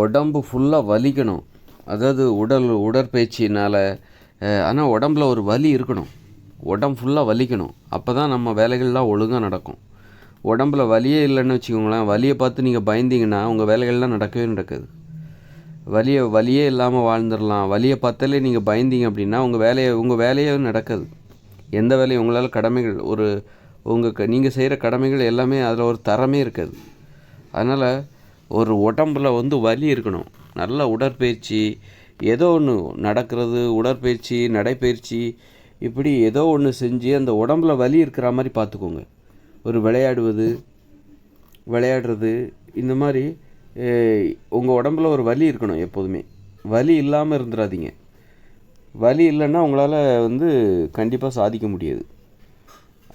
உடம்பு ஃபுல்லாக வலிக்கணும். அதாவது உடல் உடற்பயிற்சினால் ஆனால் உடம்புல ஒரு வலி இருக்கணும். உடம்பு ஃபுல்லாக வலிக்கணும். அப்போ தான் நம்ம வேலைகள்லாம் ஒழுங்காக நடக்கும். உடம்புல வலியே இல்லைன்னு வச்சுக்கோங்களேன் வலியை பார்த்து நீங்கள் பயந்தீங்கன்னா உங்கள் வேலைகள்லாம் நடக்கவே நடக்காது. வலியை வலியே இல்லாமல் வாழ்ந்துடலாம். வலியை பார்த்தாலே நீங்கள் பயந்தீங்க அப்படின்னா உங்கள் வேலையை உங்கள் வேலையே நடக்காது. எந்த வேலையும் உங்களால் கடமைகள் ஒரு உங்கள் நீங்கள் செய்கிற கடமைகள் எல்லாமே அதில் ஒரு தரமே இருக்காது. அதனால் ஒரு உடம்புல வந்து வலி இருக்கணும். நல்ல உடற்பயிற்சி ஏதோ ஒன்று நடக்கிறது உடற்பயிற்சி நடைப்பயிற்சி இப்படி ஏதோ ஒன்று செஞ்சு அந்த உடம்புல வலி இருக்கிற மாதிரி பார்த்துக்கோங்க. ஒரு விளையாடுவது விளையாடுறது இந்த மாதிரி உங்கள் உடம்புல ஒரு வலி இருக்கணும் எப்போதுமே. வலி இல்லாமல் இருந்துடாதீங்க வலி இல்லைன்னா உங்களால் வந்து கண்டிப்பாக சாதிக்க முடியாது.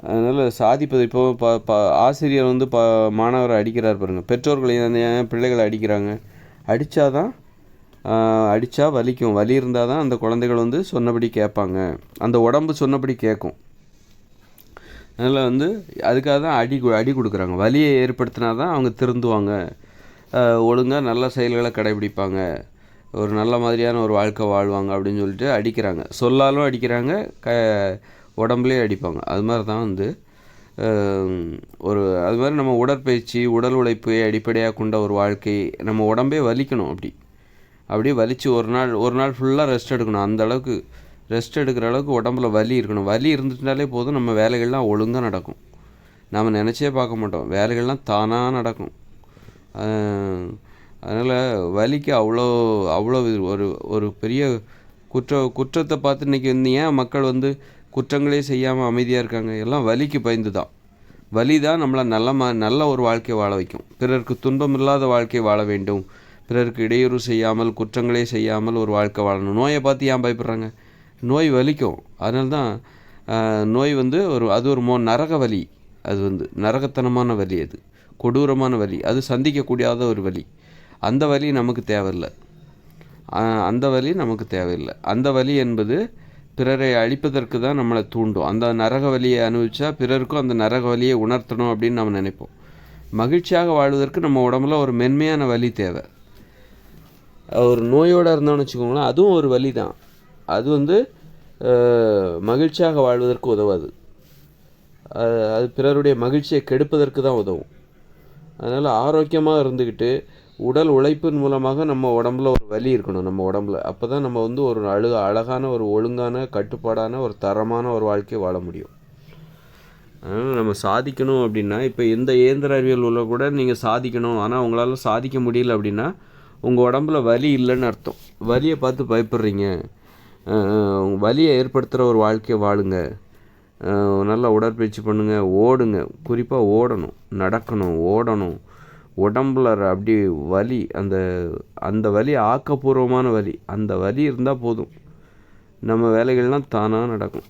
அதனால் சாதிப்பது இப்போ ப ப ஆசிரியர் வந்து ப மாணவரை அடிக்கிறார் பாருங்கள் பெற்றோர்கள் ஏன் பிள்ளைகளை அடிக்கிறாங்க? அடித்தா தான் அடித்தா வலிக்கும். வலி இருந்தால் தான் அந்த குழந்தைகள் வந்து சொன்னபடி கேட்பாங்க. அந்த உடம்பு சொன்னபடி கேட்கும். அதனால் வந்து அதுக்காக தான் அடி அடி கொடுக்குறாங்க. வலியை ஏற்படுத்தினா தான் அவங்க திருந்துவாங்க. ஒழுங்காக நல்ல செயல்களை கடைபிடிப்பாங்க. ஒரு நல்ல மாதிரியான ஒரு வாழ்க்கை வாழ்வாங்க அப்படின்னு சொல்லிட்டு அடிக்கிறாங்க. சொல்லாலும் அடிக்கிறாங்க. க உடம்புலேயே அடிப்பாங்க. அது மாதிரி தான் வந்து ஒரு அது மாதிரி நம்ம உடற்பயிற்சி உடல் உழைப்பை அடிப்படையாக கொண்ட ஒரு வாழ்க்கை நம்ம உடம்பே வலிக்கணும் அப்படி. அப்படியே வலித்து ஒரு நாள் ஒரு நாள் ஃபுல்லாக ரெஸ்ட் எடுக்கணும். அந்த அளவுக்கு ரெஸ்ட் எடுக்கிற அளவுக்கு உடம்புல வலி இருக்கணும். வலி இருந்துட்டாலே போதும் நம்ம வேலைகள்லாம் ஒழுங்காக நடக்கும். நாம் நினச்சே பார்க்க மாட்டோம். வேலைகள்லாம் தானாக நடக்கும். அதனால் வலிக்கு அவ்வளோ அவ்வளோ ஒரு ஒரு பெரிய குற்ற குற்றத்தை பார்த்து இன்றைக்கி வந்து ஏன் மக்கள் வந்து குற்றங்களே செய்யாமல் அமைதியாக இருக்காங்க. எல்லாம் வலிக்கு பயந்து தான் வலி தான் நம்மளை நல்ல ம நல்ல ஒரு வாழ்க்கையை வாழ வைக்கும். பிறருக்கு துன்பம் இல்லாத வாழ்க்கை வாழ வேண்டும். பிறருக்கு இடையூறு செய்யாமல் குற்றங்களே செய்யாமல் ஒரு வாழ்க்கை வாழணும். நோயை பார்த்து ஏன் பயப்படுறாங்க? நோய் வலிக்கும். அதனால தான் நோய் வந்து ஒரு அது ஒரு மோ நரக வலி. அது வந்து நரகத்தனமான வலி அது. கொடூரமான வலி. அது சந்திக்கக்கூடாத ஒரு வலி. அந்த வலி நமக்கு தேவையில்லை. அந்த வலி நமக்கு தேவையில்லை. அந்த வலி என்பது பிறரை அழிப்பதற்கு தான் நம்மளை தூண்டும். அந்த நரக வலியை அனுபவிச்சா பிறருக்கும் அந்த நரக வலியை உணர்த்தணும் அப்படின்னு நம்ம நினைப்போம். மகிழ்ச்சியாக வாழ்வதற்கு நம்ம உடம்புல ஒரு மென்மையான வலி தேவை. ஒரு நோயோடு இருந்தோம்னு வச்சுக்கோங்களேன் அதுவும் ஒரு வலி தான். அது வந்து மகிழ்ச்சியாக வாழ்வதற்கு உதவாது. அது அது பிறருடைய மகிழ்ச்சியை கெடுப்பதற்கு தான் உதவும். அதனால் ஆரோக்கியமாக இருந்துக்கிட்டு உடல் உழைப்பின் மூலமாக நம்ம உடம்புல ஒரு வலி இருக்கணும் நம்ம உடம்புல. அப்போ தான் நம்ம வந்து ஒரு அழு அழகான ஒரு ஒழுங்கான கட்டுப்பாடான ஒரு தரமான ஒரு வாழ்க்கையை வாழ முடியும். அதனால் நம்ம சாதிக்கணும் அப்படின்னா இப்போ எந்த இயந்திர அறிவியல் உள்ள கூட நீங்கள் சாதிக்கணும். ஆனால் உங்களால் சாதிக்க முடியல அப்படின்னா உங்கள் உடம்புல வலி இல்லைன்னு அர்த்தம். வலியை பார்த்து பயப்படுறீங்க. வலியை ஏற்படுத்துகிற ஒரு வாழ்க்கையை வாழுங்க. நல்லா உடற்பயிற்சி பண்ணுங்கள் ஓடுங்க. குறிப்பாக ஓடணும். நடக்கணும். ஓடணும். உடம்புல அப்படி வலி அந்த அந்த வலி ஆக்கப்பூர்வமான வலி. அந்த வலி இருந்தால் போதும். நம்ம வேலைகள்லாம் தானாக நடக்கும்.